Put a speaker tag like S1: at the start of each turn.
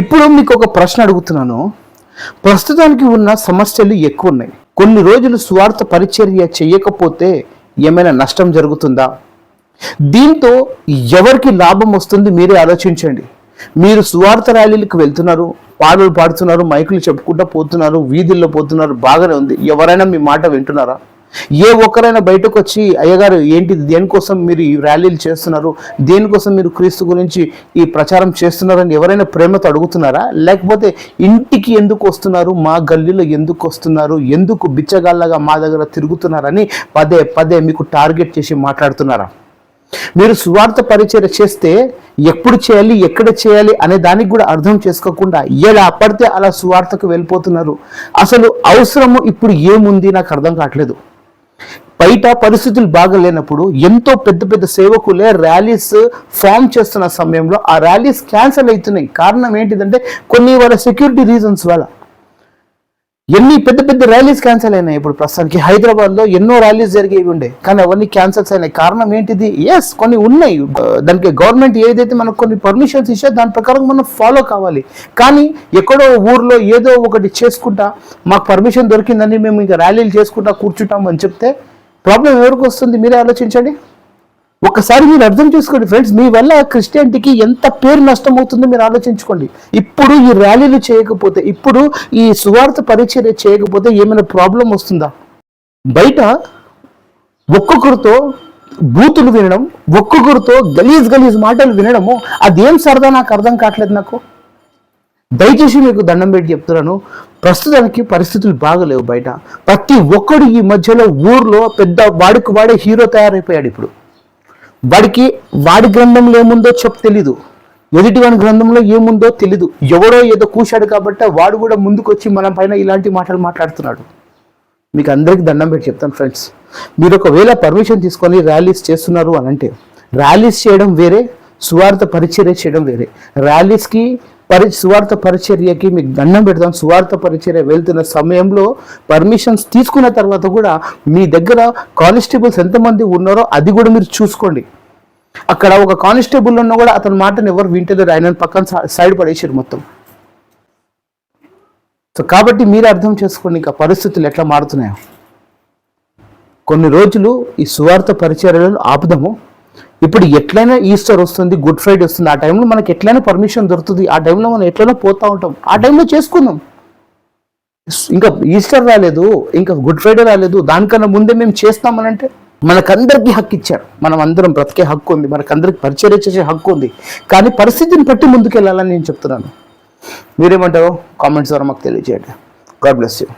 S1: ఇప్పుడు మీకు ఒక ప్రశ్న అడుగుతున్నాను. ప్రస్తుతానికి ఉన్న సమస్యలు ఎక్కువ ఉన్నాయి కొన్ని రోజులు స్వార్థ పరిచర్య చేయకపోతే ఏమైనా నష్టం జరుగుతుందా? దీంతో ఎవరికి లాభం వస్తుంది మీరే ఆలోచించండి. మీరు స్వార్థ ర్యాలీలకు వెళ్తున్నారు పాటలు పాడుతున్నారు మైకులు చెప్పుకుంటూ పోతున్నారు వీధుల్లో పోతున్నారు బాగానే ఉంది. ఎవరైనా మీ మాట వింటున్నారా? ఏ ఒక్కరైనా బయటకు వచ్చి అయ్యగారు ఏంటి దేనికోసం మీరు ఈ ర్యాలీలు చేస్తున్నారు? దేనికోసం మీరు క్రీస్తు గురించి ఈ ప్రచారం చేస్తున్నారని ఎవరైనా ప్రేమతో అడుగుతున్నారా? లేకపోతే ఇంటికి ఎందుకు వస్తున్నారు? మా గల్లీలో ఎందుకు వస్తున్నారు? ఎందుకు బిచ్చగాళ్ళగా మా దగ్గర తిరుగుతున్నారని పదే పదే మీకు టార్గెట్ చేసి మాట్లాడుతున్నారా? మీరు సువార్త పరిచయం చేస్తే ఎప్పుడు చేయాలి ఎక్కడ చేయాలి అనే దానికి కూడా అర్థం చేసుకోకుండా ఎలా పడితే అలా సువార్తకు వెళ్ళిపోతున్నారు. అసలు అవసరము ఇప్పుడు ఏముంది? నాకు అర్థం కావట్లేదు. బయట పరిస్థితులు బాగలేనప్పుడు ఎంతో పెద్ద పెద్ద సేవకులే ర్యాలీస్ ఫామ్ చేస్తున్న సమయంలో ఆ ర్యాలీస్ క్యాన్సిల్ అవుతున్నాయి. కారణం ఏంటిదంటే కొన్ని వాళ్ళ సెక్యూరిటీ రీజన్స్ వల్ల. ఎన్ని పెద్ద పెద్ద ర్యాలీస్ క్యాన్సిల్ అయినాయి. ఇప్పుడు ప్రస్తుతానికి హైదరాబాద్లో ఎన్నో ర్యాలీస్ జరిగేవి ఉండే. కానీ అవన్నీ క్యాన్సిల్స్ అయినాయి. కారణం ఏంటిది? ఎస్ కొన్ని ఉన్నాయి. దానికి గవర్నమెంట్ ఏదైతే మనకు కొన్ని పర్మిషన్స్ ఇచ్చే దాని ప్రకారం మనం ఫాలో కావాలి. కానీ ఎక్కడో ఊర్లో ఏదో ఒకటి చేసుకుంటా మాకు పర్మిషన్ దొరికిందని మేము ఇంకా ర్యాలీలు చేసుకుంటా కూర్చుంటాం అని చెప్తే ప్రాబ్లం ఎవరికి వస్తుంది? మీరే ఆలోచించండి. ఒకసారి మీరు అర్థం చేసుకోండి ఫ్రెండ్స్ మీ వల్ల క్రిస్టియానిటీకి ఎంత పేరు నష్టం అవుతుందో మీరు ఆలోచించుకోండి. ఇప్పుడు ఈ ర్యాలీలు చేయకపోతే ఇప్పుడు ఈ సువార్త పరిచర్య చేయకపోతే ఏమైనా ప్రాబ్లం వస్తుందా? బయట ఒక్కొక్కరితో బూతులు వినడం ఒక్కొక్కరితో గలీజ్ గలీజ్ మాటలు వినడము అదేం సరదా? నాకు అర్థం కావట్లేదు నాకు. దయచేసి మీకు దండం పెట్టి చెప్తున్నాను. ప్రస్తుతానికి పరిస్థితులు బాగలేవు బయట. ప్రతి ఒక్కడు ఈ మధ్యలో ఊర్లో పెద్ద వాడికి వాడే హీరో తయారైపోయాడు ఇప్పుడు. వాడికి వాడి గ్రంథంలో ఏముందో చెప్పు తెలీదు. ఎదుటి వాడి గ్రంథంలో ఏముందో తెలీదు. ఎవడో ఏదో కూశాడు కాబట్టి వాడు కూడా ముందుకొచ్చి మన పైన ఇలాంటి మాటలు మాట్లాడుతున్నాడు. మీకు అందరికీ దండం పెట్టి చెప్తాను ఫ్రెండ్స్. మీరు ఒకవేళ పర్మిషన్ తీసుకొని ర్యాలీస్ చేస్తున్నారు అని అంటే ర్యాలీస్ చేయడం వేరే సువార్త పరిచర్య చేయడం వేరే. ర్యాలీస్కి పరి సువార్త పరిచర్యకి మీకు దండం పెడతాం. సువార్త పరిచర్య వెళ్తున్న సమయంలో పర్మిషన్స్ తీసుకున్న తర్వాత కూడా మీ దగ్గర కానిస్టేబుల్స్ ఎంతమంది ఉన్నారో అది కూడా మీరు చూసుకోండి. అక్కడ ఒక కానిస్టేబుల్ ఉన్నా కూడా అతని మాటను ఎవరు వింటలేరు. ఆయన పక్కన సై- సైడ్ పడేసారు మొత్తం. సో కాబట్టి మీరు అర్థం చేసుకోండి ఇంకా పరిస్థితులు ఎట్లా మారుతున్నాయో. కొన్ని రోజులు ఈ సువార్త పరిచర్యలను ఆపుదాము. ఇప్పుడు ఎట్లయినా ఈస్టర్ వస్తుంది గుడ్ ఫ్రైడే వస్తుంది ఆ టైంలో మనకి ఎట్లయినా పర్మిషన్ దొరుకుతుంది. ఆ టైంలో మనం ఎట్లైనా పోతా ఉంటాం. ఆ టైంలో చేసుకుందాం. ఇంకా ఈస్టర్ రాలేదు ఇంకా గుడ్ ఫ్రైడే రాలేదు దానికన్నా ముందే మేము చేస్తామనంటే మనకందరికీ హక్కు ఇచ్చారు. మనం అందరం బ్రతికే హక్కు ఉంది మనకందరికి పరిచయం చేసే హక్కు ఉంది. కానీ పరిస్థితిని బట్టి ముందుకెళ్ళాలని నేను చెప్తున్నాను. మీరేమంటారో కామెంట్స్ ద్వారా మాకు తెలియజేయండి. God bless you